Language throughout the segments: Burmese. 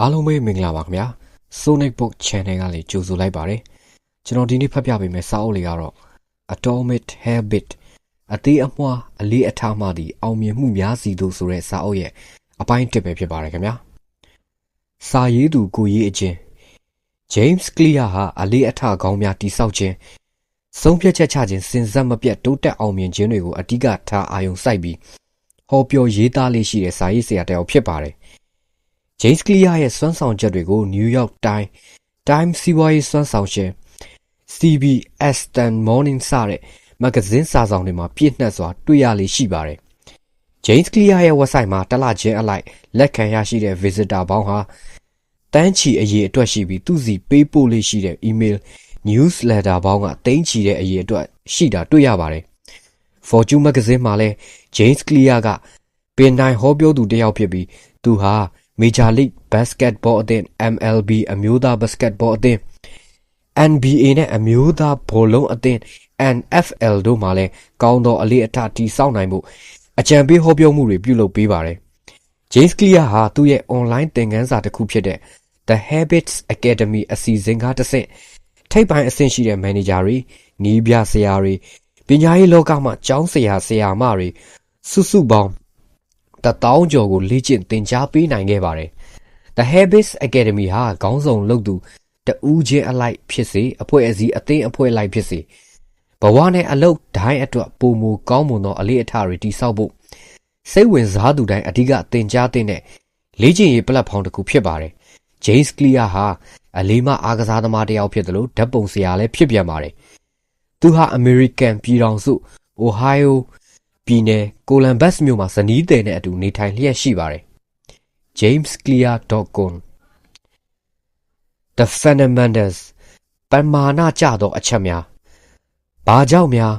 အားလုံးပဲမင်္ဂလာပါခင်ဗျာ Sonic Book Channel ကလည်းကြိုဆိုလိုက်ပါတယ်ကျွန်တော်ဒီနေ့ဖတ်ပြပေးမယ့်စာအုပ်လေးကတော့ Atomic Habit အသေးအမွှားအလေးအထားမှသည့်အောင်မြင်မှုများစီတို့ဆိုတဲ့စာအုပ်ရဲ့အပိုင်းတစ်ပဲဖြစ်ပါတယ်ခင်ဗျာစာရေးသူကိုရေးအချင်း James Clear ဟာအလေးအထားကောင်းများတိဆောက်ခြင်း ဆုံးဖြတ်ချက်ချခြင်းစဉ်ဆက်မပြတ်တိုးတက်အောင်မြင်ခြင်းတွေကိုအဓိကထားအာရုံစိုက်ပြီးဟောပြောရေးသားလေးရှိတဲ့စာရေးဆရာတစ်ယောက်ဖြစ်ပါတယ်။ James Clear ရဲ့စွမ်းဆောင်ချက်တွေကို New York Times, Time စီးပွားရေးစွမ်းဆောင်ရှင် CBS Stand Morning စတဲ့မဂ္ဂဇင်းစာဆောင်တွေမှာပြည့်နှက်စွာတွေ့ရလေရှိပါတယ်။ James Clear ရဲ့ website မှာတလချင်းအလိုက်လက်ခံရရှိတဲ့ visitor ပေါင်းဟာတန်းချီအရေးအတွက်ရှိပြီးသူစီပေးပို့လေးရှိတဲ့ email newsletter ပေါင်းကတိမ့်ချီတဲ့အရေးအတွက်ရှိတာတွေ့ရပါတယ်။ Fortune Magazine မှာလည်း James Clear ကပင်တိုင်းဟောပြောသူတစ်ယောက်ဖြစ်ပြီးသူဟာ Major League Basketball အသင်း MLB အမျိုးသားဘတ်စကတ်ဘောအသင်း NBA နဲ့အမျိုးသားဘောလုံးအသင်း NFL တို့မှာလည်းကောင်းသောအလေးအထားတည်ဆောက်နိုင်မှုအကြံပေးဟောပြောမှုတွေပြုလုပ်ပေးပါတယ်။ James Clear ဟာသူ့ရဲ့ online သင်ခန်းစာတစ်ခုဖြစ်တဲ့ The Habits Academy အစီအစဉ်ကတစ်ဆင့် ထိပ်ပိုင်းအဆင့်ရှိတဲ့မန်နေဂျာတွေ၊နီးပြဆရာတွေပညာရေးလောကမှကျောင်းဆရာဆရာမတွေစုစုပေါင်းတသောင်းကျော်ကိုလေ့ကျင့်သင်ကြားပေးနိုင်ခဲ့ပါတယ်။ The Habits Academy ဟာခေါင်းဆောင်လုပ်သူတဦးချင်းအလိုက်ဖြစ်စေအဖွဲ့အစည်းအသင်းအဖွဲ့လိုက်ဖြစ်စေဘဝနဲ့အလုပ်တိုင်းအတွက်ပုံမူကောင်းမွန်သောအလေးအထားတွေတည်ဆောက်ဖို့စိတ်ဝင်စားသူတိုင်းအဓိကသင်ကြားတဲ့လေ့ကျင့်ရေးပလက်ဖောင်းတစ်ခုဖြစ်ပါတယ်။ James Clear ဟာ အလေးမအားကစားသမားတစ်ယောက်ဖြစ်တယ်လို့ဓာတ်ပုံဆရာလည်းဖြစ်ပြန်ပါတယ်။သူဟာအမေရိကန်ပြည်ထောင်စုအိုဟိုင်းယိုပြည်နယ်ကိုလံဘတ်စ်မြို့မှာဇနီးသည်နဲ့အတူနေထိုင်လျက်ရှိပါတယ်။ jamesclear.com The fundamentals ပမာဏကျသောအချက်များဘာကြောင့်များ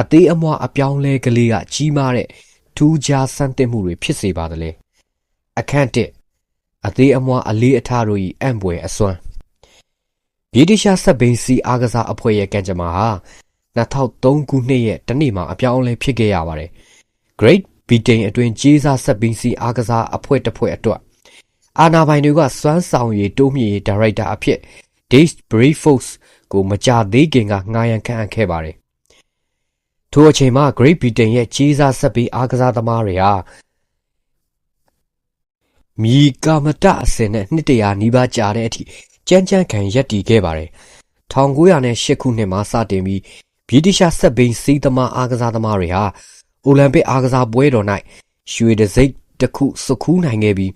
အသေးအမွှားအပြောင်းလဲကလေးကကြီးမားတဲ့ထူးခြားဆန်းသစ်မှုတွေဖြစ်စေပါသလဲအခန့်တစ် အသေးအမွှားအလေးအထားတို့၏အံ့ဘွယ်အစွမ်းဗြိတိရှဆက်ဘိန်းစီအားကစားအဖွဲ့ရဲ့ကံကြမ္မာဟာ2003ခုနှစ်ရဲ့တနေ့မှာအပြောင်းအလဲဖြစ်ခဲ့ရပါတယ်။ Great Britain အတွင်းကြေးစားဆက်ဘိန်းစီအားကစားအဖွဲ့တစ်ဖွဲ့အတွက်အာနာပိုင်တွေကစွမ်းဆောင်ရည်တိုးမြင့်ရေးဒါရိုက်တာအဖြစ် Dave Brailsford ကိုမကြသေးခင်ကငှားရမ်းခန့်အပ်ခဲ့ပါတယ်။ထိုအချိန်မှာ Great Britain ရဲ့ကြေးစားဆက်ဘိန်းအားကစားသမားတွေဟာ မြီကာမတအစင်နဲ့နှစ်တရာနီးပါးကြာတဲ့အထိကြမ်းကြမ်းခံရပ်တည်ခဲ့ပါတယ်။1908ခုနှစ်မှာစတင်ပြီးဗြိတိရှဆက်ဘိန်းစီးသမားအားကစားသမားတွေဟာအိုလံပစ်အားကစားပွဲတော်၌ရွှေတံဆိပ်တစ်ခုစုခူးနိုင်ခဲ့ပြီး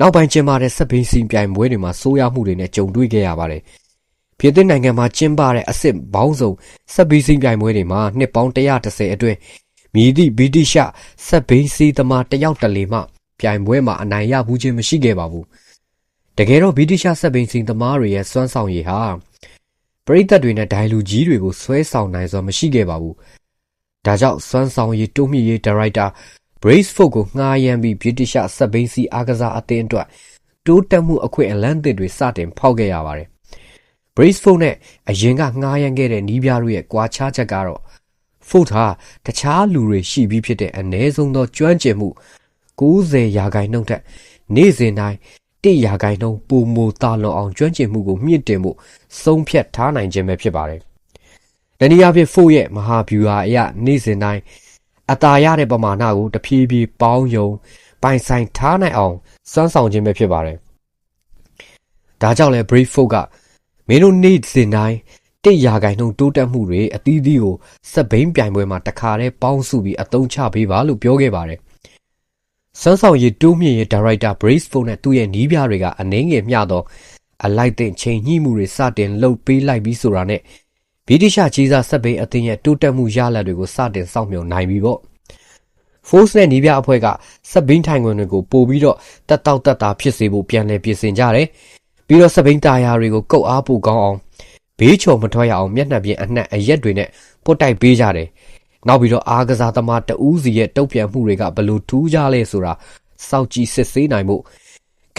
နောက်ပိုင်းကျင်းပတဲ့ဆက်ဘိန်းစီးပြိုင်ပွဲတွေမှာဆိုးရွားမှုတွေနဲ့ကြုံတွေ့ခဲ့ရပါတယ်။ပြည်သစ်နိုင်ငံမှာကျင်းပတဲ့အစ်စ်ဘောင်းဆောင်ဆက်ဘိန်းစီးပြိုင်ပွဲတွေမှာနှစ်ပေါင်း130အတွင်းမြည်သည့်ဗြိတိရှဆက်ဘိန်းစီးသမားတယောက်တလေမှ ပြိုင်ပွဲမှာအနိုင်ရဘူးခြင်းမရှိခဲ့ပါဘူး။တကယ်တော့ဗြိတိရှဆက်ဘိန်းစီးသမားတွေရဲ့စွမ်းဆောင်ရည်ဟာပရိသတ်တွေနဲ့ဒိုင်လူကြီးတွေကိုဆွဲဆောင်နိုင်စွာမရှိခဲ့ပါဘူး။ဒါကြောင့်စွမ်းဆောင်ရည်တိုးမြင့်ရေးဒါရိုက်တာ Bracefoot ကိုငှားရမ်းပြီးဗြိတိရှဆက်ဘိန်းစီအားကစားအသင်းအတွက်တိုးတက်မှုအခွင့်အလမ်းသစ်တွေစတင်ဖောက်ခဲ့ရပါတယ်။ Bracefoot နဲ့အရင်ကငှားရမ်းခဲ့တဲ့နီးပြားတို့ရဲ့ကွာခြားချက်ကတော့ Foot ဟာတခြားလူတွေရှိပြီးဖြစ်တဲ့အ ਨੇ ဆုံးသောကျွမ်းကျင်မှု 90ရာခိုင်နှုန်းထက်နေ့စဉ်တိုင်း1ရာခိုင်နှုန်းပိုမိုသာလွန်အောင်ကျွမ်းကျင်မှုကိုမြင့်တင်ဖို့ဆုံးဖြတ်ထားနိုင်ခြင်းပဲဖြစ်ပါတယ်။တနည်းအားဖြင့်ဖို့ရဲ့မဟာဗျူဟာအရနေ့စဉ်တိုင်းအတာရတဲ့ပမာဏကိုတဖြည်းဖြည်းပေါင်းယုံပိုင်ဆိုင်ထားနိုင်အောင်စွမ်းဆောင်ခြင်းပဲဖြစ်ပါတယ်။ဒါကြောင့်လဲ Brave Folk ကမင်းတို့နေ့စဉ်တိုင်းတစ်ရာခိုင်နှုန်းတိုးတက်မှုတွေအသီးသီးကိုစက်ဘိန်းပြိုင်ပွဲမှာတခါတည်းပေါင်းစုပြီးအသုံးချပေးပါလို့ပြောခဲ့ပါတယ်။ စမ်းဆောင်ရည်တိုးမြင့်ရေးဒါရိုက်တာ Braceful နဲ့သူ့ရဲ့နီးပြတွေကအနှင်းငယ်မျှသောအလိုက်တဲ့ချိန်ညှိမှုတွေစတင်လှုပ်ပေးလိုက်ပြီးဆိုတာနဲ့ဗြိတိရှကြီးစားစက်ဘိန်းအသင်းရဲ့တိုးတက်မှုရလဒ်တွေကိုစတင်စောင့်မျှော်နိုင်ပြီပေါ့။ Force နဲ့နီးပြအဖွဲ့ကစက်ဘိန်းထိုင်ခွင်တွေကိုပို့ပြီးတော့တက်တောက်တက်တာဖြစ်စေဖို့ပြန်လည်ပြင်ဆင်ကြတယ်။ပြီးတော့စက်ဘိန်းတာယာတွေကိုကုတ်အားပိုကောင်းအောင်ဘေးချော်မထွက်ရအောင်မျက်နှာပြင်အနှံ့အရက်တွေနဲ့ပုတ်တိုက်ပေးကြတယ်။ နောက်ပြီးတော့အားကစားသမားတဦးစီရဲ့တုတ်ပြန်မှုတွေကဘလို့ထူးကြလဲဆိုတာစောက်ကြည့်စစ်ဆေးနိုင်မှု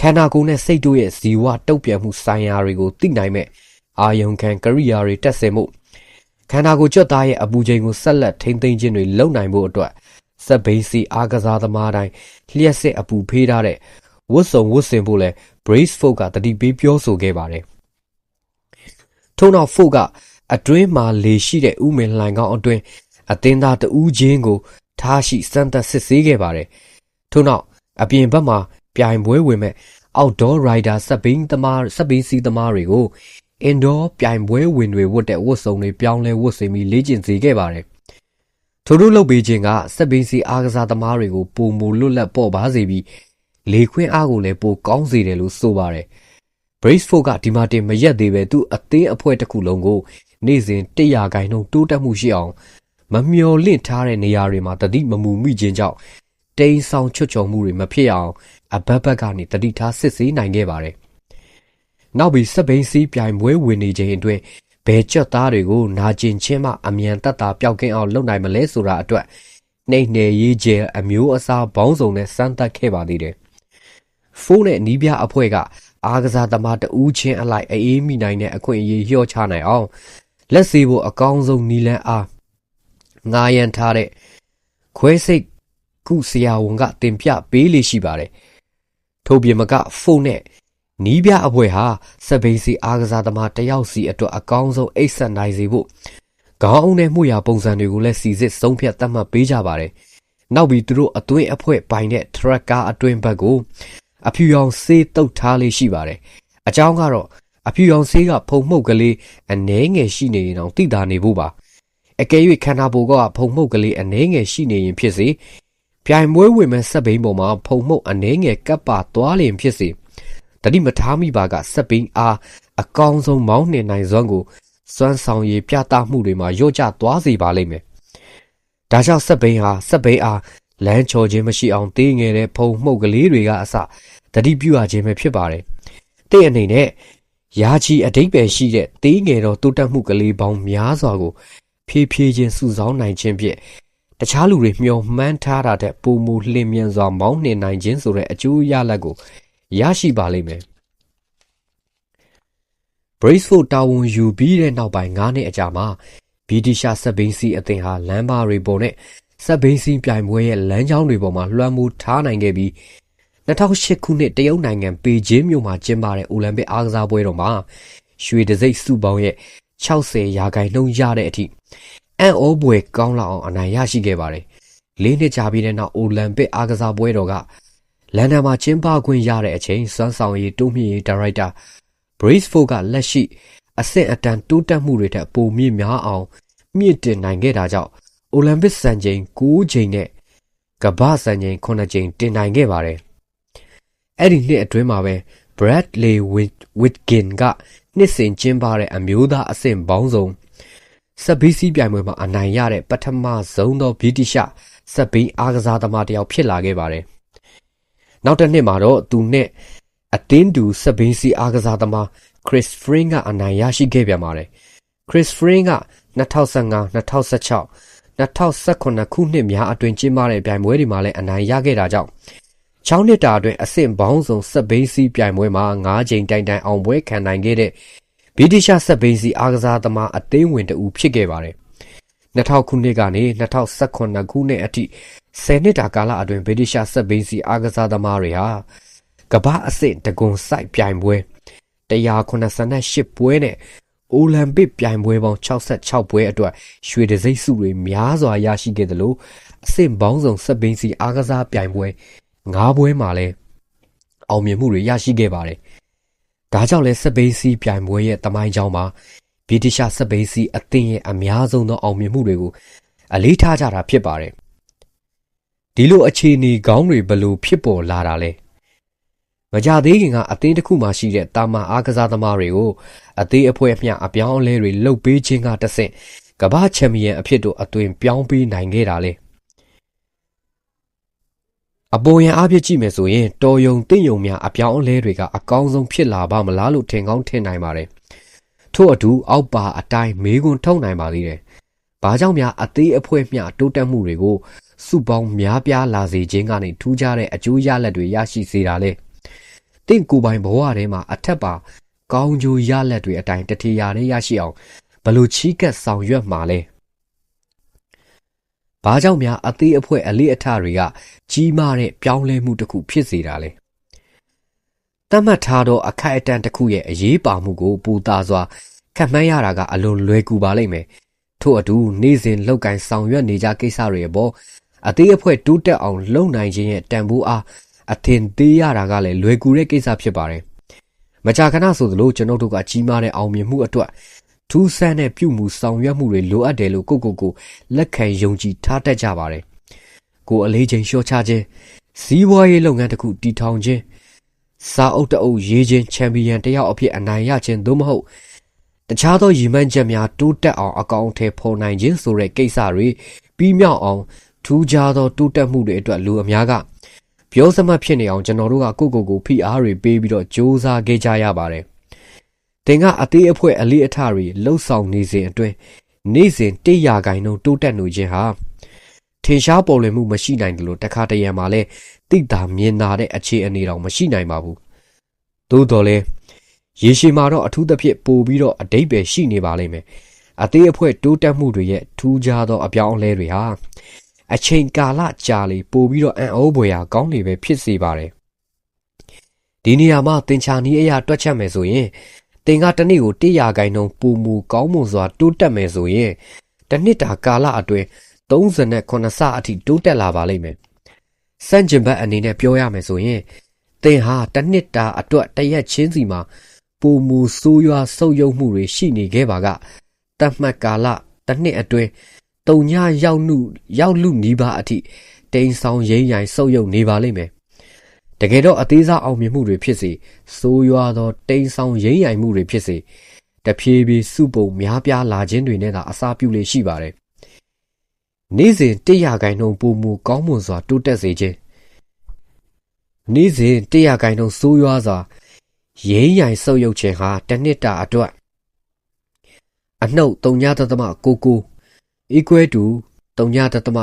ခန္ဓာကိုယ်နဲ့စိတ်တို့ရဲ့ဇီဝတုတ်ပြန်မှုဆိုင်ရာတွေကိုသိနိုင်မဲ့အာယုံခံကရိယာတွေတက်ဆင်မှုခန္ဓာကိုယ်ကြွက်သားရဲ့အပူချိန်ကိုဆက်လက်ထိမ့်သိမ်းခြင်းတွေလုပ်နိုင်ဖို့အတွက်စက်ဘိန်းစီအားကစားသမားတိုင်းလျှက်စစ်အပူဖေးထားတဲ့ဝတ်စုံဝတ်ဆင်ဖို့လဲ Brace Folk ကတတိပေးပြောဆိုခဲ့ပါတယ်။ထို့နောက် Folk ကအတွင်းမှာလေရှိတဲ့ဥမင်လှိုင်ကောင်းအတွင်း အသင်းသားတဦးချင်းကို ထားရှိစမ်းသပ်စစ်ဆေးခဲ့ပါတယ်။ထို့နောက်အပြင်ဘက်မှာပြိုင်ပွဲဝင်မဲ့ outdoor rider စက်ဘိန်းသမားစက်ဘိန်းစီးသမားတွေကို indoor ပြိုင်ပွဲဝင်တွေဝတ်တဲ့ဝတ်စုံတွေပြောင်းလဲဝတ်ဆင်ပြီးလေ့ကျင့်စေခဲ့ပါတယ်။ထို့ထို့လုပ်ပေးခြင်းကစက်ဘိန်းစီအားကစားသမားတွေကိုပုံမူလွတ်လပ်ပေါ်ပါစေပြီးလေခွင်းအားကိုလည်းပိုကောင်းစေတယ်လို့ဆိုပါတယ်။ Braceford ကဒီမှာတင်မရက်သေးပဲသူ့အသင်းအဖွဲ့တစ်ခုလုံးကို နေ့စဉ်100ခိုင်နှုန်းတိုးတက်မှုရှိအောင် မမျော်လင့်ထားတဲ့နေရာတွေမှာတတိမမူမိခြင်းကြောင့်တိမ်ဆောင်ချွတ်ချော်မှုတွေမဖြစ်အောင်အဘက်ဘက်ကနေတတိထားစစ်ဆေးနိုင်ခဲ့ပါတယ်။နောက်ပြီးစက်ဘိန်းစီးပြိုင်ပွဲဝင်နေခြင်းအတွင်းဘယ်ကြက်သားတွေကိုနာကျင်ချင်းမှအမြန်တက်တာပျောက်ကင်းအောင်လုပ်နိုင်မလဲဆိုတာအတွက်နှိမ့်နယ်ရေးကျဲအမျိုးအစားဘောင်းစုံနဲ့စမ်းသပ်ခဲ့ပါသေးတယ်။ဖိုးနဲ့နီးပြအဖွဲ့ကအားကစားသမားတဦးချင်းအလိုက်အေးမိနိုင်တဲ့အခွင့်အရေးလျှော့ချနိုင်အောင်လက်စေဖို့အကောင်းဆုံးနီလန်းအား ငားရန်ထားတဲ့ခွဲစိတ်ကုဆရာဝန်ကတင်ပြပေးလေရှိပါတယ်။ထို့ပြင်မကဖုန်းနဲ့နီးပြအပွဲဟာစပိန်စီအားကစားသမားတယောက်စီအတွက်အကောင်းဆုံးအိတ်ဆက်နိုင်စေဖို့ခေါင်းအုံးနဲ့မှုရပုံစံတွေကိုလည်းစီစစ်ဆုံးဖြတ်သတ်မှတ်ပေးကြပါတယ်။နောက်ပြီးသူတို့အသွင်အဖွဲ့ပိုင်တဲ့ tracker အတွင်းဘက်ကိုအဖြူရောင်ဆေးတုတ်ထားလေးရှိပါတယ်။အကြောင်းကတော့အဖြူရောင်ဆေးကဖုံမှုတ်ကလေးအနှဲငယ်ရှိနေရင်တော့တိတာနေဖို့ပါ။ အကယ်၍ခန္ဓာကိုယ်ကဖုံမှုတ်ကလေးအနှဲငယ်ရှိနေရင်ဖြစ်စေပြိုင်ပွဲဝင်မဲ့စက်ဘိန်းပေါ်မှာဖုံမှုတ်အနှဲငယ်ကပ်ပါသွားလျင်ဖြစ်စေတတိမထားမိပါကစက်ဘိန်းအားအကောင်းဆုံးမောင်းနှင်နိုင်စွမ်းကိုစွမ်းဆောင်ရည်ပြသမှုတွေမှာရော့ကျသွားစေပါလိမ့်မယ်။ဒါကြောင့်စက်ဘိန်းဟာစက်ဘိန်းအားလမ်းချော်ခြင်းမရှိအောင်တေးငယ်တဲ့ဖုံမှုတ်ကလေးတွေကအစတတိပြုရခြင်းပဲဖြစ်ပါတယ်။တဲ့အနေနဲ့ရာချီအတိတ်ပဲရှိတဲ့တေးငယ်သောတိုးတက်မှုကလေးပေါင်းများစွာကို ဖြည်းဖြည်းချင်းစုဆောင်းနိုင်ခြင်းဖြင့်တခြားလူတွေမျှော်မှန်းထားတာတဲ့ပုံမူလျင်မြန်စွာမောင်းနှင်နိုင်ခြင်းဆိုတဲ့အကျိုးရလဒ်ကိုရရှိပါလိမ့်မယ်။ Braceford တာဝန်ယူပြီးတဲ့နောက်ပိုင်း9နှစ်အကြာမှာဗြိတိရှစက်ဘိန်းစီအသင်းဟာလမ်းပါတွေပေါ်နဲ့စက်ဘိန်းစီပြိုင်ပွဲရဲ့လမ်းကြောင်းတွေပေါ်မှာလွှမ်းမိုးထားနိုင်ခဲ့ပြီး2008ခုနှစ်တရုတ်နိုင်ငံပေကျင်းမြို့မှာကျင်းပတဲ့အိုလံပစ်အားကစားပွဲတော်မှာရွှေတံဆိပ်စုပေါင်းရဲ့ 60ရာခိုင်နှုန်းရတဲ့အထိအံ့ဩဖွယ်ကောင်းလောက်အောင်အနိုင်ရရှိခဲ့ပါတယ်။လေးနှစ်ကြာပြီးတဲ့နောက်အိုလံပစ်အားကစားပွဲတော်ကလန်ဒန်မှာကျင်းပခွင့်ရတဲ့အချိန်စွမ်းဆောင်ရည်တိုးမြင့်ရေးဒါရိုက်တာ Braceford ကလက်ရှိအဆင့်အတန်းတိုးတက်မှုတွေထက်ပိုမြင့်များအောင်မြင့်တင်နိုင်ခဲ့တာကြောင့်အိုလံပစ်စံချိန်9ချိန်နဲ့ကမ္ဘာစံချိန်9ချိန်တင်နိုင်ခဲ့ပါတယ်။အဲ့ဒီနှစ်အတွင်းမှာပဲ Bradley Wiggin က နှစ်စဉ်ကျင်းပတဲ့အမျိုးသားအဆင့်ပေါင်းစုံစက်ဘီစီပြိုင်ပွဲမှာအနိုင်ရတဲ့ပထမဆုံးသောဗြိတိရှစက်ဘီအားကစားသမားတစ်ယောက်ဖြစ်လာခဲ့ပါတယ်။နောက်တစ်နှစ်မှာတော့သူနဲ့အသင်းတူစက်ဘီစီအားကစားသမား Chris Fring ကအနိုင်ရရှိခဲ့ပြန်ပါတယ်။ Chris Fring က2015 2016 2018ခုနှစ်များအတွင်းကျင်းပတဲ့ပြိုင်ပွဲတွေမှာလည်းအနိုင်ရခဲ့တာကြောင့် 6နှစ်တာအတွင်းအဆင့်ပေါင်းစုံစက်ဘိန်းစီပြိုင်ပွဲမှာ9ချိန်တိုင်တိုင်အောင်ပွဲခံနိုင်ခဲ့တဲ့ဗြိတိရှစက်ဘိန်းစီအားကစားသမားအသင်းဝင်တဦးဖြစ်ခဲ့ပါတယ်။2000ခုနှစ်ကနေ2018ခုနှစ်အထိ10နှစ်တာကာလအတွင်းဗြိတိရှစက်ဘိန်းစီအားကစားသမားတွေဟာကမ္ဘာအဆင့်တကွန်ဆိုင်ပြိုင်ပွဲ188ပွဲနဲ့အိုလံပစ်ပြိုင်ပွဲပေါင်း66ပွဲအတွက်ရွှေတံဆိပ်ဆုတွေများစွာရရှိခဲ့သလိုအဆင့်ပေါင်းစုံစက်ဘိန်းစီအားကစားပြိုင်ပွဲ ၅ပွဲမှာလည်းအောင်မြင်မှုတွေရရှိခဲ့ပါတယ်။ဒါကြောင့်လဲစက်ဘိန်းစီပြိုင်ပွဲရဲ့တမိုင်းကြောင်းမှာဗြိတိရှစက်ဘိန်းစီအသင်းရဲ့အများဆုံးသောအောင်မြင်မှုတွေကိုအလေးထားကြတာဖြစ်ပါတယ်။ဒီလိုအခြေအနေကောင်းတွေဘလို့ဖြစ်ပေါ်လာတာလဲ။မကြသေးခင်ကအသင်းတစ်ခုမှရှိတဲ့တာမန်အားကစားသမားတွေကိုအသေးအဖွဲအမျှအပြောင်းအလဲတွေလှုပ်ပေးခြင်းကတဆင့်ကမ္ဘာချန်ပီယံအဖြစ်တို့အသွင်ပြောင်းပေးနိုင်ခဲ့တာလေ။ အပေါ်ယံအားဖြင့်ကြည့်မယ်ဆိုရင်တော်ယုံတင့်ယုံများအပြောင်းအလဲတွေကအကောင်းဆုံးဖြစ်လာပါမလားလို့ထင်ကောင်းထင်နိုင်ပါတယ်။ထို့အတူအောက်ပါအတိုင်းမေးခွန်းထုတ်နိုင်ပါသေးတယ်။ဘာကြောင့်များအသေးအဖွဲမျှတိုးတက်မှုတွေကိုစုပေါင်းများပြားလာစေခြင်းကနေထူးခြားတဲ့အကျိုးရလဒ်တွေရရှိစေတာလေ။တင့်ကိုယ်ပိုင်ဘဝထဲမှာအထက်ပါကောင်းကျိုးရလဒ်တွေအတိုင်းတထေရာနဲ့ရရှိအောင်ဘလို့ချီးကပ်ဆောင်ရွက်မှာလဲ။ ဘာကြောင့်များအသေးအဖွဲအလေးအထတွေကကြီးမားတဲ့ပြောင်းလဲမှုတစ်ခုဖြစ်စေတာလဲ။တတ်မှတ်ထားသောအခိုက်အတန့်တစ်ခုရဲ့အရေးပါမှုကိုပူတာစွာခန့်မှန်းရတာကအလွန်လွယ်ကူပါလိမ့်မယ်။ထို့အတူနေ့စဉ်လောက်ကင်ဆောင်ရွက်နေကြကိစ္စတွေအပေါ်အသေးအဖွဲတိုးတက်အောင်လုပ်နိုင်ခြင်းရဲ့တန်ဖိုးအားအထင်သေးရတာကလည်းလွယ်ကူတဲ့ကိစ္စဖြစ်ပါတယ်။မကြာခဏဆိုသလိုကျွန်ုပ်တို့ကကြီးမားတဲ့အောင်မြင်မှုအတွက် ထူးဆန်းတဲ့ပြုမှုဆောင်ရွက်မှုတွေလိုအပ်တယ်လို့ကိုကိုကိုလက်ခံယုံကြည်ထားတတ်ကြပါတယ်။ကိုအလေးချိန်လျှော့ချခြင်းစည်းဝါးရေးလုပ်ငန်းတစ်ခုတည်ထောင်ခြင်းစာအုပ်တအုပ်ရေးခြင်းချန်ပီယံတယောက်အဖြစ်အနိုင်ရခြင်းသို့မဟုတ်တခြားသောရည်မှန်းချက်များတိုးတက်အောင်အကောင့်ထဲပေါ်နိုင်ခြင်းဆိုတဲ့ကိစ္စတွေပြီးမြောက်အောင်ထူးခြားသောတိုးတက်မှုတွေအတွက်လူအများကပြောစမှတ်ဖြစ်နေအောင်ကျွန်တော်တို့ကကိုကိုကိုဖိအားတွေပေးပြီးတော့စ조사ခဲ့ကြရပါတယ်။ တင်ကအသေးအဖွဲအလေးအထတွေလှုပ်ဆောင်နေစဉ်အတွင်းနေ့စဉ်တိရာဂိုင်နှုန်းတိုးတက်နေခြင်းဟာထင်ရှားပေါ်လွင်မှုမရှိနိုင်တယ်လို့တခါတရံမှာလဲတိတာမြင်နာတဲ့အခြေအနေတောင်မရှိနိုင်ပါဘူး။သို့တော်လဲရေရှည်မှာတော့အထူးသဖြင့်ပိုပြီးတော့အတိတ်ပဲရှိနေပါလိမ့်မယ်။အသေးအဖွဲတိုးတက်မှုတွေရဲ့ထူးခြားသောအပြောင်းအလဲတွေဟာအချိန်ကာလကြာလေပို့ပြီးတော့အံ့ဩဖွယ်ရာကောင်းနေပဲဖြစ်စေပါတယ်ဒီနေရာမှာတင်ချာနီးအရာတွက်ချက်မယ်ဆိုရင် တင်ကတစ်နေ့ကို100ခိုင်နှုန်းပူမူကောင်းမွန်စွာ တိုးတက်မယ်ဆိုရင်တစ်နှစ်တာကာလအတွင်း38ဆအထိတိုးတက်လာပါလိမ့်မယ်စန့်ကျင်ဘက်အနေနဲ့ပြောရမယ်ဆိုရင်တင်ဟာတစ်နှစ်တာအတွက်တရက်ချင်းစီမှာပူမူဆိုးရွားဆုပ်ယုပ်မှုတွေရှိနေခဲ့ပါကတတ်မှတ်ကာလတစ်နှစ်အတွင်းတုံညရောက်နှုရောက်လူနီးပါးအထိတိန်ဆောင်ရိမ့်ရိုင်ဆုပ်ယုပ်နေပါလိမ့်မယ် တကယ်တော့အသေးစားအောင်မြင်မှုတွေဖြစ်စေစိုးရွားသောတိန်ဆောင်ရိမ့်ရိုင်မှုတွေဖြစ်စေတဖြည်းဖြည်းစုပုံများပြားလာခြင်းတွေနဲ့သာအစာပြုလေရှိပါတယ်နေ့စဉ်တရဂိုင်နှုံပုံမူကောင်းမွန်စွာတိုးတက်စေခြင်းနေ့စဉ်တရဂိုင်နှုံစိုးရွားစွာရိမ့်ရိုင်ဆုပ်ယုပ်ခြင်းဟာတစ်နှစ်တာအတွက်အနှုတ်3.99 equal to 3ဒသမ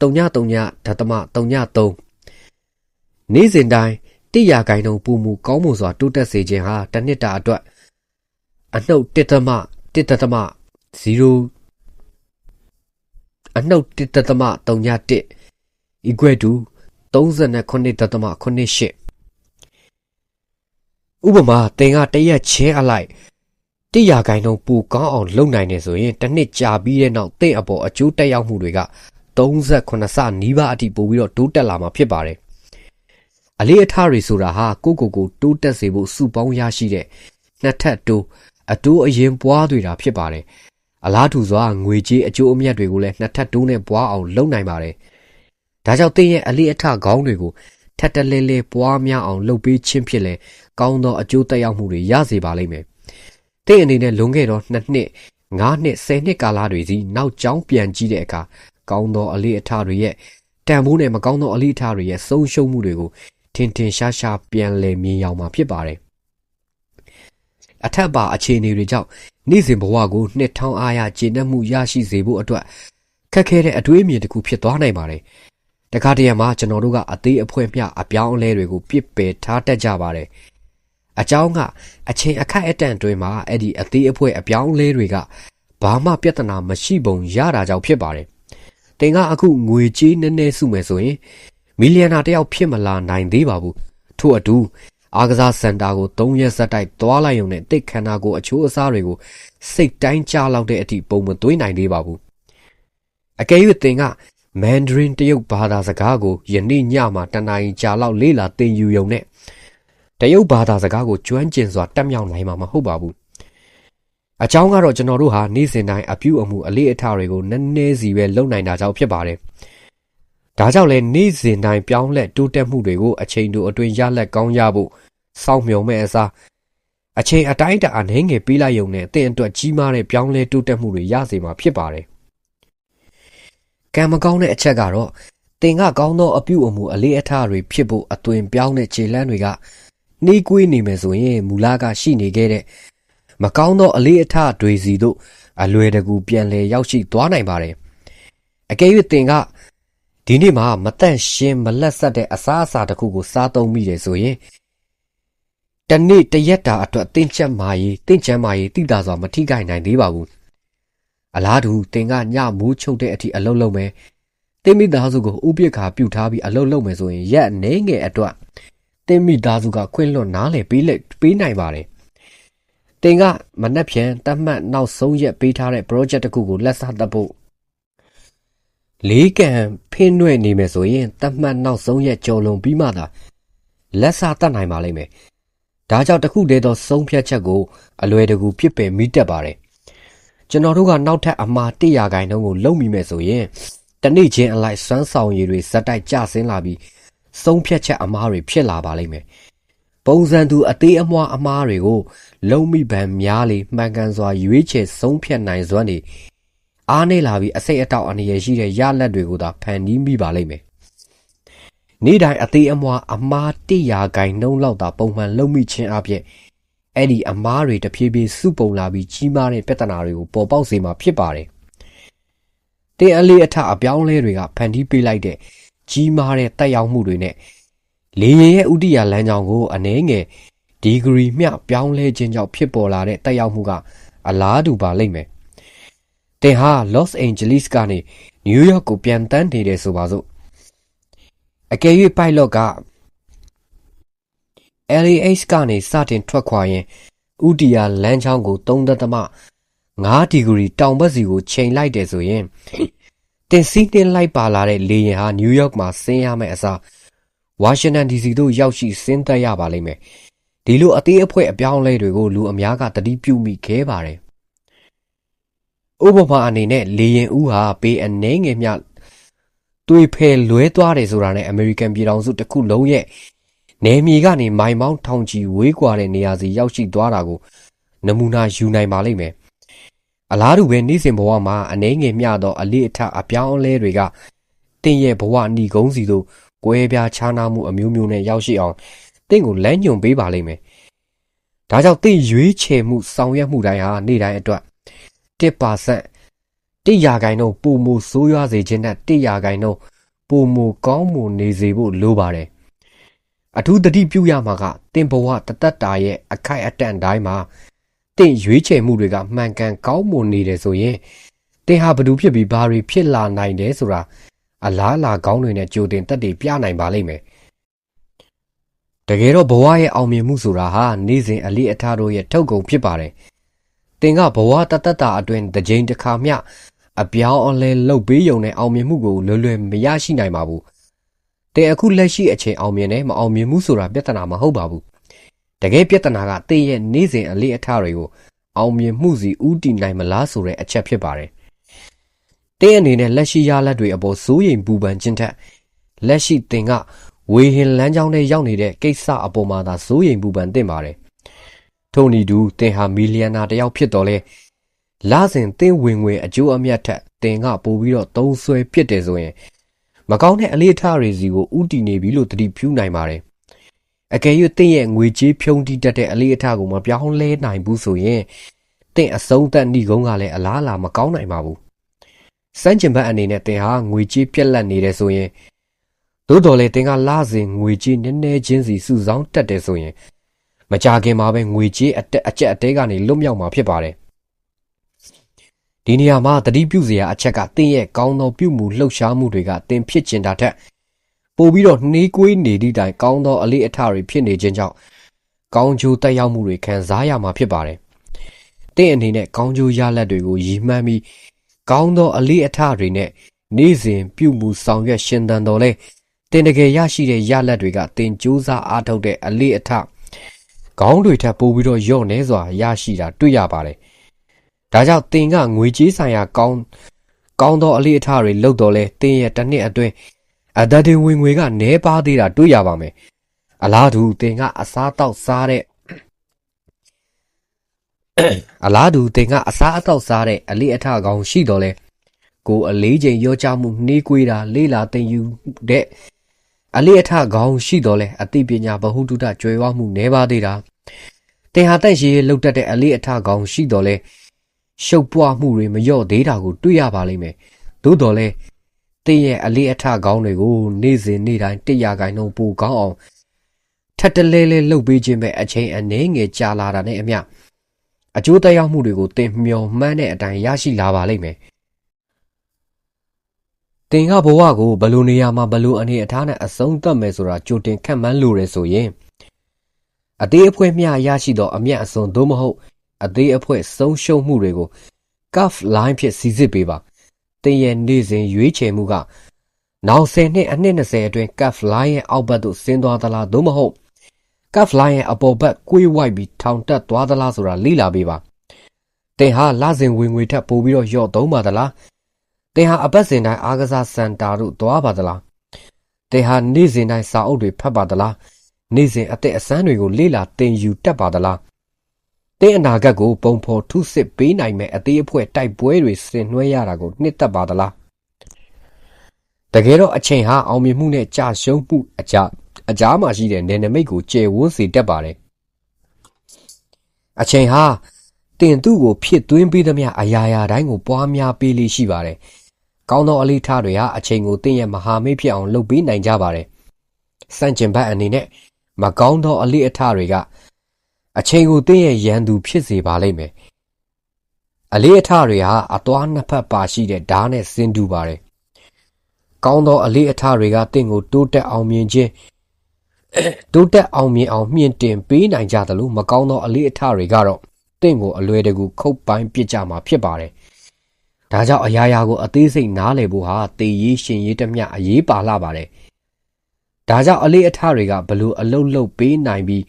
3.3ဒသမ3.3 နေ့စဉ်တိုင်းတိရဂိုင်နှုံပူမူကောင်းမွန်စွာတိုးတက်စေခြင်းဟာတစ်နှစ်တာအတွက်အနှုတ်1သမ1ဒသမ0အနှုတ်1ဒသမ3.1 equal to 39ဒသမ98ဥပမာသင်ကတရက်ချင်းအလိုက်100ခိုင်နှုန်းပိုကောင်းအောင်လုပ်နိုင်နေဆိုရင်တစ်နှစ်ကြာပြီးတဲ့နောက်တင့်အပေါ်အကျိုးတက်ရောက်မှုတွေက38ဆနီးပါးအထိပိုပြီးတော့တိုးတက်လာမှာဖြစ်ပါတယ်။ အလေးအထားတွေဆိုတာဟာကိုကိုကိုတိုးတက်စေဖို့စုပေါင်းရရှိတဲ့နှစ်ထပ်တိုးအတိုးအရင်ပွားတွေတာဖြစ်ပါတယ်။အလားတူစွာငွေကြေးအကျိုးအမြတ်တွေကိုလည်းနှစ်ထပ်တိုးနဲ့ပွားအောင်လုပ်နိုင်ပါတယ်။ဒါကြောင့်တင့်ရဲ့အလေးအထားခေါင်းတွေကိုထပ်တလဲလဲပွားများအောင်လုပ်ပေးခြင်းဖြစ်လဲကောင်းသောအကျိုးတက်ရောက်မှုတွေရစေပါလိမ့်မယ်။တင့်အနေနဲ့လွန်ခဲ့သောနှစ်နှစ်၅နှစ်၁၀နှစ်ကာလတွေစီနောက်ကျောင်းပြန်ကြည့်တဲ့အခါကောင်းသောအလေးအထားတွေရဲ့တန်ဖိုးနဲ့မကောင်းသောအလေးအထားတွေရဲ့ဆုံးရှုံးမှုတွေကို ထင်ထင်ရှားရှားပြန်လည်မြင်ရောက်မှာဖြစ်ပါတယ်အထက်ပါအခြေအနေတွေကြောင့်နေ့စဉ်ဘဝကိုနှစ်ထောင်အားရကျေနပ်မှုရရှိစေဖို့အတွက်ခက်ခဲတဲ့အတွေးအမြင်တစ်ခုဖြစ်သွားနိုင်ပါတယ်တခါတရံမှာကျွန်တော်တို့ကအသေးအဖွဲမျှအပြောင်းအလဲတွေကိုပြစ်ပယ်ထားတတ်ကြပါတယ်အကြောင်းကအချိန်အခက်အတန့်တွင်မှာအဲ့ဒီအသေးအဖွဲအပြောင်းလဲတွေကဘာမှပြဿနာမရှိပုံရတာကြောင့်ဖြစ်ပါတယ်။တင်ကအခုငွေကြေးနည်းနည်းစုမယ်ဆိုရင် မီလီယံနာတယောက်ဖြစ်မလာနိုင်သေးပါဘူး။ထို့အတူအားကစားစင်တာကို၃ရက်ဆက်တိုက်သွားလိုက်ရုံနဲ့တိတ်ခန္ဓာကိုအချိုးအစားတွေကိုစိတ်တိုင်းကြားလောက်တဲ့အထိပုံမသွင်းနိုင်သေးပါဘူး။အကယ်၍တင်ကမန်ဒရင်တရုတ်ဘာသာစကားကိုယနေ့ညမှာတနင်္လာရီကြာလောက်လေ့လာသင်ယူရုံနဲ့တရုတ်ဘာသာစကားကိုကျွမ်းကျင်စွာတက်မြောက်နိုင်မှာမဟုတ်ပါဘူးအကြောင်းကတော့ကျွန်တော်တို့ဟာနေ့စဉ်တိုင်းအပြုအမူအလေးအထားတွေကိုနည်းနည်းစီပဲလုပ်နိုင်တာကြောင့်ဖြစ်ပါတယ် ဒါကြောင့်လဲနေ့စဉ်တိုင်းပြောင်းလဲတိုးတက်မှုတွေကိုအချိန်တိုအတွင်းရလက်ကောင်းရဖို့စောင့်မျှော်မဲ့အစားအချိန်အတိုင်းတအနှင်းငယ်ပေးလိုက်ရုံနဲ့တင့်အတွက်ကြီးမားတဲ့ပြောင်းလဲတိုးတက်မှုတွေရစေမှာဖြစ်ပါတယ်ကံမကောင်းတဲ့အချက်ကတော့တင်ကကောင်းသောအပြုအမူအလေးအထားတွေဖြစ်ဖို့အသွင်ပြောင်းတဲ့ခြေလှမ်းတွေကနှေးကွေးနေမယ်ဆိုရင်မူလကရှိနေခဲ့တဲ့မကောင်းသောအလေးအထတွေစီတို့အလွယ်တကူပြန်လည်ရောက်ရှိသွားနိုင်ပါတယ်အကယ်၍တင်က ဒီနေ့မှာမတန့်ရှင်းမလက်ဆက်တဲ့အစားအစာတစ်ခုကိုစားသုံးမိတယ်ဆိုရင်တနေ့တရက်တာအတွက်တင်းချက်မာရေးတင်းချမ်းမာရေးတိတာစွာမထိခိုက်နိုင်သေးပါဘူးအလားတူတင်ကညမိုးချုပ်တဲ့အထိအလုံးလုံးမယ်တင်းမိသားစုကိုဥပိ္ပခါပြုတ်ထားပြီးအလုံးလုံးမယ်ဆိုရင်ရက်အနေငယ်အတွက်တင်းမိသားစုကခွင့်လွတ်နားလေပေးလက်ပေးနိုင်ပါတယ်တင်ကမနှက်ဖြန်တတ်မှတ်နောက်ဆုံးရက်ပေးထားတဲ့ project တစ်ခုကိုလက်စားသက်ဖို့ လေးကံဖင်းရွဲ့နေမယ်ဆိုရင်တတ်မှတ်နောက်ဆုံးရက်ကြော်လွန်ပြီးမှသာလက်စားတတ်နိုင်ပါလိမ့်မယ်ဒါကြောင့်တခုတည်းသောဆုံးဖြတ်ချက်ကိုအလွယ်တကူပြစ်ပယ်မိတတ်ပါတယ်ကျွန်တော်တို့ကနောက်ထပ်အမှား100ခိုင်နှုန်းကိုလုံမိမယ်ဆိုရင်တနေ့ချင်းအလိုက်စွမ်းဆောင်ရည်တွေဇက်တိုက်ကျဆင်းလာပြီးဆုံးဖြတ်ချက်အမှားတွေဖြစ်လာပါလိမ့်မယ်ပုံစံသူအသေးအမွှားအမားတွေကိုလုံမိဗန်များလေမှန်ကန်စွာရွေးချယ်ဆုံးဖြတ်နိုင်စွမ်းတွေ အားနေလာပြီးအစိတ်အတောက်အနေရရှိတဲ့ရလက်တွေကိုသာဖန်တီးမိပါလိမ့်မယ်နေ့တိုင်းအသေးအမွှားအမား100ခိုင်နှုန်းလောက်သာပုံမှန်လုံမိခြင်းအပြင်အဲ့ဒီအမားတွေတဖြည်းဖြည်းစုပုံလာပြီးကြီးမားတဲ့ပြဿနာတွေကိုပေါ်ပေါက်စေမှာဖြစ်ပါတယ်။တင်အလေးအထအပြောင်းလဲတွေကဖန်တီးပေးလိုက်တဲ့ကြီးမားတဲ့တက်ရောက်မှုတွေနဲ့လေရင်ရဲ့ဥဒိယလမ်းကြောင်းကိုအနှဲငယ်ဒီဂရီမျှပြောင်းလဲခြင်းကြောင့်ဖြစ်ပေါ်လာတဲ့တက်ရောက်မှုကအလားတူပါလိမ့်မယ်။ တင်ဟာ Los Angeles ကနေ New York ကိုပြန်တန်းနေတယ်ဆိုပါစို့အကယ်၍ pilot က LAX ကနေစတင်ထွက်ခွာရင်ဥတီယာလမ်းချောင်းကို3.5ဒီဂရီတောင်ဘက်စီကိုချိန်လိုက်တယ်ဆိုရင်တင်စီးတင်လိုက်ပါလာတဲ့လေယာဉ်ဟာနယူးယောက်မှာဆင်းရမယ့်အစားဝါရှင်တန် DC သို့ရောက်ရှိဆင်းသက်ရပါလိမ့်မယ်။ဒီလိုအသေးအဖွဲအပြောင်းအလဲတွေကိုလူအများကတတိပြုမိခဲ့ပါတယ်။ ဥပမာအနေနဲ့လေယာဉ်ဦးဟာပေအနှဲငယ်မြတွေဖယ်လွဲသွားတယ်ဆိုတာနဲ့အမေရိကန်ပြည်ထောင်စုတစ်ခုလုံးရဲ့နယ်မြေကနေမိုင်မောင်းထောင်ချီဝေးကွာတဲ့နေရာစီရောက်ရှိသွားတာကိုနမူနာယူနိုင်ပါလိမ့်မယ်။အလားတူပဲနေ့စဉ်ဘဝမှာအနှဲငယ်မျှသောအလေးအထအပြောင်းအလဲတွေကတင့်ရဲ့ဘဝဏီကုန်းစီသို့ကွဲပြားခြားနားမှုအမျိုးမျိုးနဲ့ရောက်ရှိအောင်တင့်ကိုလမ်းညွှန်ပေးပါလိမ့်မယ်။ဒါကြောင့်တင့်ရွေးချယ်မှုဆောင်ရွက်မှုတိုင်းဟာနေ့တိုင်းအတွက် 1%တစ်ရာခိုင်နှုန်းပုံမဆိုးရွားစေခြင်းနဲ့တစ်ရာခိုင်နှုန်းပုံမကောင်းမွန်နေစေဖို့လိုပါတယ်အထူးတတိပြုရမှာကတင်ဘဝတသက်တာရဲ့အခိုက်အတန့်တိုင်းမှာတင့်ရွေးချယ်မှုတွေကမှန်ကန်ကောင်းမွန်နေတယ်ဆိုရင်တင်ဟာဘသူဖြစ်ပြီးဘာတွေဖြစ်လာနိုင်တယ်ဆိုတာအလားအလာကောင်းတွေနဲ့ကြိုတင်တက်တည်ပြနိုင်ပါလိမ့်မယ်တကယ်တော့ဘဝရဲ့အောင်မြင်မှုဆိုတာဟာနေ့စဉ်အလေးအထားတို့ရဲ့ထုတ်ကုန်ဖြစ်ပါတယ် တင်ကဘဝတသက်တာအတွင်းတစ်ကြိမ်တစ်ခါမျှအပြောင်းအလဲလှုပ်ပေးယုံတဲ့အောင်မြင်မှုကိုလွယ်လွယ်မရရှိနိုင်ပါဘူးတင်အခုလက်ရှိအချိန်အောင်မြင်တယ်မအောင်မြင်မှုဆိုတာပြဿနာမဟုတ်ပါဘူးတကယ်ပြဿနာကတင်ရဲ့နေ့စဉ်အလေးအထားတွေကိုအောင်မြင်မှုစီဥတည်နိုင်မလားဆိုတဲ့အချက်ဖြစ်ပါတယ်တင်းအနေနဲ့လက်ရှိရလက်တွေအပေါ်စိုးရိမ်ပူပန်ခြင်းထက်လက်ရှိတင်ကဝေဟင်လမ်းကြောင်းထဲရောက်နေတဲ့ကိစ္စအပေါ်မှာသာစိုးရိမ်ပူပန်သင့်ပါတယ် ထို့နည်းတူတင်ဟာမီလီယံနာတယောက်ဖြစ်တော်လဲလစဉ်တင်းဝင်ငွေအကျိုးအမြတ်ထက်တင်ကပို့ပြီးတော့သုံးဆွဲပြစ်တယ်ဆိုရင်မကောင်းတဲ့အလေးထားတွေစီကိုဥတီနေပြီလို့သတိပြုနိုင်ပါတယ်အကယ်၍တင်းရဲ့ငွေကြေးဖြုံးတိတတ်တဲ့အလေးအထားကိုမပြောင်းလဲနိုင်ဘူးဆိုရင်တင်းအဆုံးသက်နှိကုန်းကလည်းအလားအလာမကောင်းနိုင်ပါဘူးစမ်းကျင်ဘက်အနေနဲ့တင်ဟာငွေကြေးပြက်လက်နေတယ်ဆိုရင်သို့တော်လည်းတင်ကလစဉ်ငွေကြေးနည်းနည်းချင်းစီစုဆောင်းတက်တယ်ဆိုရင် မကြခင်မှာပဲငွေကြေးအတက်အကျက်အတဲကနေလွတ်မြောက်မှာဖြစ်ပါတယ်ဒီနေရာမှာတတိပြုစရာအချက်ကတင်းရဲ့ကောင်းသောပြုမှုလှုပ်ရှားမှုတွေကတင်ဖြစ်ကျင်တာထက်ပို့ပြီးတော့နှေးကွေးနေသည့်တိုင်ကောင်းသောအလေးအထတွေဖြစ်နေခြင်းကြောင့်ကောင်းကျိုးတက်ရောက်မှုတွေခံစားရမှာဖြစ်ပါတယ်။တင်းအနေနဲ့ကောင်းကျိုးရလဒ်တွေကိုရည်မှန်းပြီးကောင်းသောအလေးအထတွေနဲ့နေ့စဉ်ပြုမှုဆောင်ရွက်ရှင်သန်တော်လဲတင်တကယ်ရရှိတဲ့ရလဒ်တွေကတင်ကြိုးစားအားထုတ်တဲ့အလေးအထ ခေါင်းတွေထပ်ပိုးပြီးတော့ယော့နေစွာရရှိတာတွေ့ရပါတယ်။ဒါကြောင့်တင်ကငွေကြေးဆိုင်ရာကောင်းကောင်းသောအလေးအထတွေလုပ်တော်လဲတင်ရဲ့တစ်နှစ်အတွင်းအဒတင်ဝင်ငွေကနဲပါသေးတာတွေ့ရပါမယ်။အလားတူတင်ကအစားတောက်စားတဲ့အလားတူတင်ကအစားအသောက်စားတဲ့အလေးအထကောင်ရှိတော်လဲကိုအလေးချိန်ရောကြမှုနှေးကွေးတာလေးလာတင်ယူတဲ့ အလေးအထခေါင်းရှိတော်လဲအသိပညာဗဟုတုတကြွယ်ဝမှုနေပါသေးတာတင်ဟာတက်ရှိလှုပ်တတ်တဲ့အလေးအထခေါင်းရှိတော်လဲရှုပ်ပွားမှုတွေမလျော့သေးတာကိုတွေ့ရပါလိမ့်မယ်သို့တော်လဲတင်ရဲ့အလေးအထခေါင်းတွေကိုနေ့စဉ်နေ့တိုင်းတရခိုင်နှုန်းပိုကောင်းအောင်ထပ်တလဲလဲလှုပ်ပေးခြင်းပဲအချိန်အနည်းငယ်ကြာလာတာနဲ့အမျှအကျိုးသက်ရောက်မှုတွေကိုသင်မျှော်မှန်းတဲ့အတိုင်းရရှိလာပါလိမ့်မယ်။ သင်ကဘဝကိုဘယ်လိုနေရာမှာဘယ်လိုအနေအထားနဲ့အဆုံးသတ်မယ်ဆိုတာကြိုတင်ခန့်မှန်းလိုရဲဆိုရင်အသေးအဖွဲမျှရရှိသောအမျက်အစွန်သို့မဟုတ်အသေးအဖွဲဆုံးရှုံးမှုတွေကို cuff line ဖြင့်စီစစ်ပေးပါ။သင်ရဲ့နေ့စဉ်ရွေးချယ်မှုကနောက်10နှစ်အနှစ်20အတွင်း cuff line ရဲ့အောက်ဘက်သို့ဆင်းသွားသလားသို့မဟုတ် cuff line ရဲ့အပေါ်ဘက်ကွေးဝိုက်ပြီးထောင်တက်သွားသလားဆိုတာလေ့လာပေးပါ။သင်ဟာလစဉ်ဝင်ငွေထက်ပိုပြီးတော့ရော့သုံးပါသလား။ သင်ဟာအပတ်စဉ်တိုင်းအားကစားစင်တာတို့သွားပါသလား။သင်ဟာနေ့စဉ်တိုင်းစာအုပ်တွေဖတ်ပါသလား။နေ့စဉ်အသက်အစမ်းတွေကိုလေ့လာသင်ယူတတ်ပါသလား။သင်အနာဂတ်ကိုပုံဖော်ထုစစ်ပေးနိုင်မဲ့အသေးအဖွဲတိုက်ပွဲတွေဆင်နွှဲရတာကိုနှစ်သက်ပါသလား။တကယ်တော့အချိန်ဟာအောင်မြင်မှုနဲ့ကြာရှုံးမှုအကြအကြားမှာရှိတဲ့နယ်နိမိတ်ကိုကျယ်ဝန်းစေတတ်ပါတယ်။အချိန်ဟာတင်သူ့ကိုဖြစ်သွင်းပေးသမျှအရာရာတိုင်းကိုပွားများပေးလိရှိပါတယ်။ ကောင်းသောအလေးထားတွေဟာအချိန်ကိုတင်ရဲ့မဟာမိတ်ဖြစ်အောင်လုပ်ပေးနိုင်ကြပါတယ်။စန့်ကျင်ဘက်အနေနဲ့မကောင်းသောအလေးအထားတွေကအချိန်ကိုတင်ရဲ့ရန်သူဖြစ်စေပါလိမ့်မယ်။အလေးအထားတွေဟာအသွားနှစ်ဖက်ပါရှိတဲ့ဓာတ်နဲ့ဆင်တူပါတယ်။ကောင်းသောအလေးအထားတွေကတင့်ကိုတိုးတက်အောင်မြင်ခြင်းတိုးတက်အောင်မြင်အောင်မြင့်တင်ပေးနိုင်ကြသလိုမကောင်းသောအလေးအထတွေကတော့တင့်ကိုအလွယ်တကူခုတ်ပိုင်းပစ်ကြမှာဖြစ်ပါတယ်။ ဒါကြောင့်အရာရာကိုအသေးစိတ်နားလည်ဖို့ဟာတေရေးရှင်ရေးတမျှအရေးပါလာပါတယ်။ဒါကြောင့်အလေးအထတွေကဘလို့အလုတ်လုတ်ပေးနိုင်ပြီး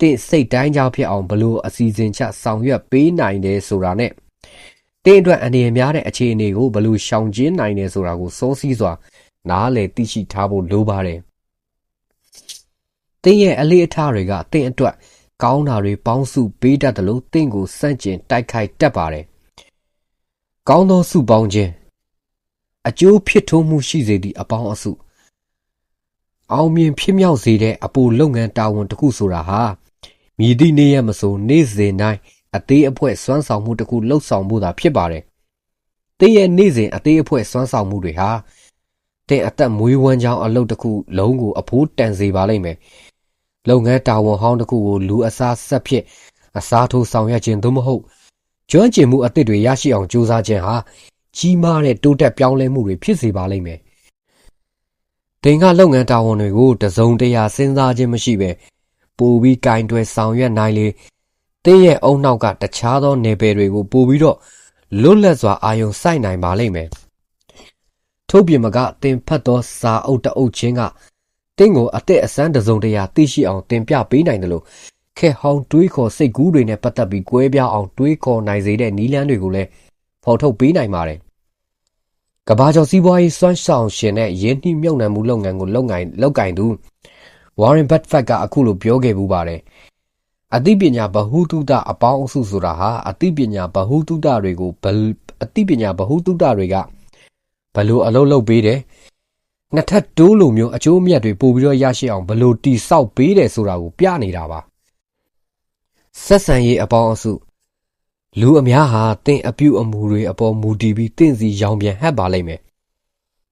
တင့်စိတ်တိုင်းကြောင့်ဖြစ်အောင်ဘလို့အစီအစဉ်ချဆောင်ရွက်ပေးနိုင်တယ်ဆိုတာနဲ့တင်းအတွက်အနေအများတဲ့အခြေအနေကိုဘလို့ရှောင်ကျဉ်နိုင်တယ်ဆိုတာကိုစိုးစည်းစွာ နားလည်သိရှိထားဖို့လိုပါတယ်။သင်ရဲ့အလေးအထားတွေကသင်အတွက်ကောင်းတာတွေပေါင်းစုပေးတတ်တယ်လို့သင်ကိုစန့်ကျင်တိုက်ခိုက်တတ်ပါတယ်။ ကောင်းသောစုပေါင်းခြင်းအကျိုးဖြစ်ထွန်းမှုရှိစေသည့်အပေါင်းအစုအောင်မြင်ဖြစ်မြောက်စေတဲ့အပူလုပ်ငန်းတာဝန်တစ်ခုဆိုတာဟာမြည်သည့်နေ့ရက်မဆိုနေ့စဉ်တိုင်းအသေးအဖွဲစွမ်းဆောင်မှုတစ်ခုလှုပ်ဆောင်မှုသာဖြစ်ပါတယ်။သင်ရဲ့နေ့စဉ်အသေးအဖွဲစွမ်းဆောင်မှုတွေဟာတင်အသက်မွေးဝမ်းကြောင်းအလုပ်တစ်ခုလုံးကိုအဖိုးတန်စေပါလိမ့်မယ်လုပ်ငန်းတာဝန်ဟောင်းတစ်ခုကိုလူအစားဆက်ဖြစ်အစားထိုးဆောင်ရွက်ခြင်းသို့မဟုတ် ကျွမ်းကျင်မှုအသစ်တွေရရှိအောင်ကြိုးစားခြင်းဟာကြီးမားတဲ့တိုးတက်ပြောင်းလဲမှုတွေဖြစ်စေပါလိမ့်မယ်။တင်ကလုပ်ငန်းတာဝန်တွေကိုတစုံတရာစဉ်းစားခြင်းမရှိဘဲပိုပြီးကင်တွယ်ဆောင်ရွက်နိုင်လေတင်းရဲ့အုံနောက်ကတခြားသောနယ်ပယ်တွေကိုပို့ပြီးတော့လွတ်လပ်စွာအာရုံစိုက်နိုင်ပါလိမ့်မယ်။ထို့ပြင်မကတင်ဖတ်သောစာအုပ်တအုပ်ချင်းကတင့်ကိုအသက်အစမ်းတစုံတရာသိရှိအောင်တင်ပြပေးနိုင်တယ်လို့ ခဲဟောင်းတွေးခေါ်စိတ်ကူးတွေနဲ့ပတ်သက်ပြီးကွဲပြားအောင်တွေးခေါ်နိုင်စေတဲ့နီးလန်းတွေကိုလည်းဖော်ထုတ်ပေးနိုင်ပါတယ်။ကဘာကျော်စီးပွားရေးစွမ်းဆောင်ရှင်နဲ့ရင်းနှီးမြှုပ်နှံမှုလုပ်ငန်းကိုလုပ်ငန်းလုပ်ကင်သူ Warren Buffett ကအခုလိုပြောခဲ့မှုပါတယ်။အသိပညာဗဟုသုတအပေါင်းအစုဆိုတာဟာအသိပညာဗဟုသုတတွေကိုအသိပညာဗဟုသုတတွေကဘလို့အလုပ်လုပ်ပေးတယ်နှစ်ထပ်တိုးလိုမျိုးအကျိုးအမြတ်တွေပို့ပြီးတော့ရရှိအောင်ဘလို့တိဆောက်ပေးတယ်ဆိုတာကိုပြနေတာပါ ဆက်ဆံရေးအပေါင်းအစုလူအများဟာတင့်အပြုအမူတွေအပေါ်မူတည်ပြီးတင့်စီရောင်ပြန်ဟပ်ပါလိမ့်မယ်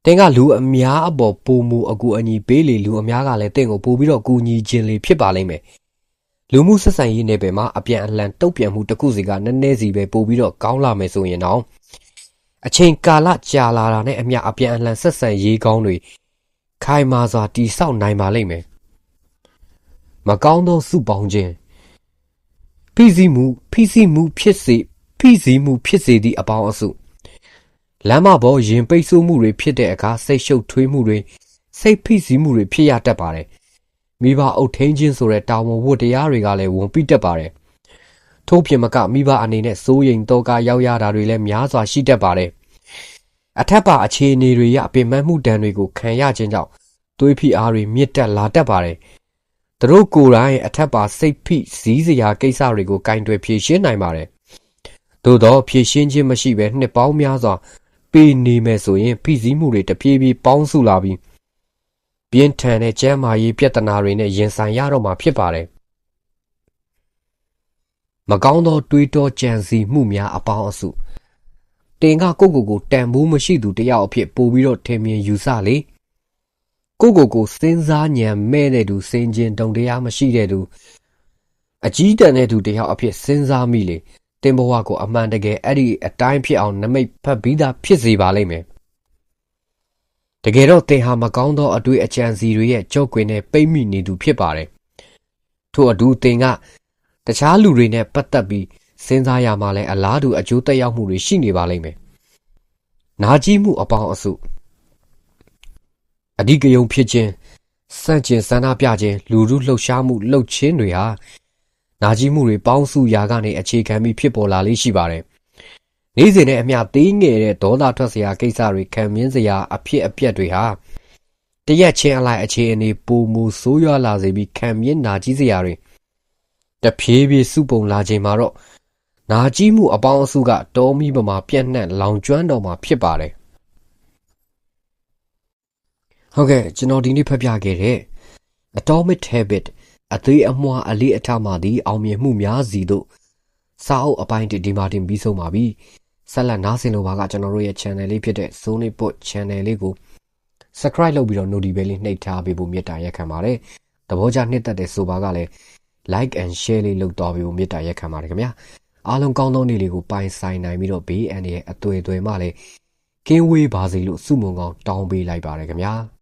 တင်ကလူအများအပေါ်ပုံမူအကူအညီပေးလေလူအများကလည်းတင့်ကိုပို့ပြီးတော့ကူညီခြင်းလေဖြစ်ပါလိမ့်မယ်လူမှုဆက်ဆံရေးနယ်ပယ်မှာအပြန်အလှန်တုတ်ပြန်မှုတစ်ခုစီကနည်းနည်းစီပဲပို့ပြီးတော့ကောင်းလာမယ်ဆိုရင်တော့အချိန်ကာလကြာလာတာနဲ့အမျှအပြန်အလှန်ဆက်ဆံရေးကောင်းတွေခိုင်မာစွာတိဆောက်နိုင်ပါလိမ့်မယ်မကောင်းသောစုပေါင်းခြင်း ဖိစီးမှုဖိစီးမှုဖြစ်စေဖိစီးမှုဖြစ်စေသည့်အပေါင်းအစုလမ်းမပေါ်ရင်ပိတ်ဆို့မှုတွေဖြစ်တဲ့အခါစိတ်ရှုပ်ထွေးမှုတွေစိတ်ဖိစီးမှုတွေဖြစ်ရတတ်ပါတယ်မိဘအုပ်ထိန်ခြင်းဆိုတဲ့တာဝန်ဝတ္တရားတွေကလည်းဝန်ပိတတ်ပါတယ်ထို့ပြင်မကမိဘအနေနဲ့စိုးရိမ်တော့ကရောက်ရတာတွေလည်းများစွာရှိတတ်ပါတယ်အထက်ပါအခြေအနေတွေရပင်ပန်းမှုဒဏ်တွေကိုခံရခြင်းကြောင့်သွေးဖိအားတွေမြင့်တက်လာတတ်ပါတယ်။ သူတို့ကိုယ်တိုင်အထက်ပါစိတ်ဖိစည်းစရာကိစ္စတွေကိုကင်တွယ်ဖြေရှင်းနိုင်ပါတယ်။သို့တော့ဖြေရှင်းခြင်းမရှိဘဲနှစ်ပေါင်းများစွာပေးနေမယ်ဆိုရင်ဖိစီးမှုတွေတပြေးပြေးပေါင်းစုလာပြီးပြင်းထန်တဲ့ကျန်းမာရေးပြဿနာတွေနဲ့ရင်ဆိုင်ရတော့မှာဖြစ်ပါတယ်။မကောင်းသောတွေးတောကြံစီမှုများအပေါင်းအစုတင်ကကိုကိုကိုတန်ဖိုးမရှိသူတယောက်အဖြစ်ပို့ပြီးတော့ထင်မြင်ယူဆလေ ကိုကိုကိုစဉ်းစားညံမဲ့တဲ့သူစင်ကျင်တုံတရားမရှိတဲ့သူအကြီးတန်းတဲ့သူတယောက်အဖြစ်စဉ်းစားမိလေတင်ဘဝကိုအမှန်တကယ်အဲ့ဒီအတိုင်းဖြစ်အောင်နမိတ်ဖတ်ပြီးသားဖြစ်စေပါလိမ့်မယ်တကယ်တော့တင်ဟာမကောင်းသောအတွေ့အကြံစီတွေရဲ့ကြောက်ကွင်နဲ့ပိတ်မိနေသူဖြစ်ပါတယ်ထို့အတူတင်ကတခြားလူတွေနဲ့ပတ်သက်ပြီးစဉ်းစားရမှလည်းအလားတူအကျိုးသက်ရောက်မှုတွေရှိနေပါလိမ့်မယ်နာကြည့်မှုအပေါင်းအစု အဓိကယုံဖြစ်ခြင်းစန့်ကျင်ဆန္ဒပြခြင်းလူမှုလှုပ်ရှားမှုလှုပ်ခြင်းတွေဟာနာကြည့်မှုတွေပေါင်းစုရာကနေအခြေခံပြီးဖြစ်ပေါ်လာလေးရှိပါတယ်။နေ့စဉ်နဲ့အမျှသေးငယ်တဲ့ဒေါသထွက်စရာကိစ္စတွေခံမြင့်စရာအဖြစ်အပျက်တွေဟာတရက်ချင်းအလိုက်အခြေအနေပုံမူဆိုးရွားလာစေပြီးခံမြင့်နာကြီးစရာတွေတဖြည်းဖြည်းစုပုံလာချိန်မှာတော့နာကြီးမှုအပေါင်းအစုကတောမီးပမာပြန့်နှံ့လောင်ကျွမ်းတော်မှာဖြစ်ပါတယ်။ ဟုတ်ကဲ့ကျွန်တော်ဒီနေ့ဖတ်ပြခဲ့တဲ့ Atomic Habit အသေးအမွှားအလေးအထားမှသည်အောင်မြင်မှုများစီတို့စာအုပ်အပိုင်းဒီမှာတင်ပြီးဆုံးပါပြီဆက်လက်နားဆင်လိုပါကကျွန်တော်တို့ရဲ့ channel လေးဖြစ်တဲ့ Zone Put channel လေးကို subscribe လုပ်ပြီးတော့ notification လေးနှိပ်ထားပေးဖို့မေတ္တာရက်ခံပါတယ်သဘောကျနှစ်သက်တဲ့ဆိုပါကလည်း like and share လေးလုပ်တော်ပေးဖို့မေတ္တာရက်ခံပါတယ်ခင်ဗျာအားလုံးကောင်းသောနေ့လေးကိုပိုင်ဆိုင်နိုင်ပြီးတော့ဘေးအန္တရာယ်အသွေးအသွေးမှလည်းကင်းဝေးပါစေလို့ဆုမွန်ကောင်းတောင်းပေးလိုက်ပါတယ်ခင်ဗျာ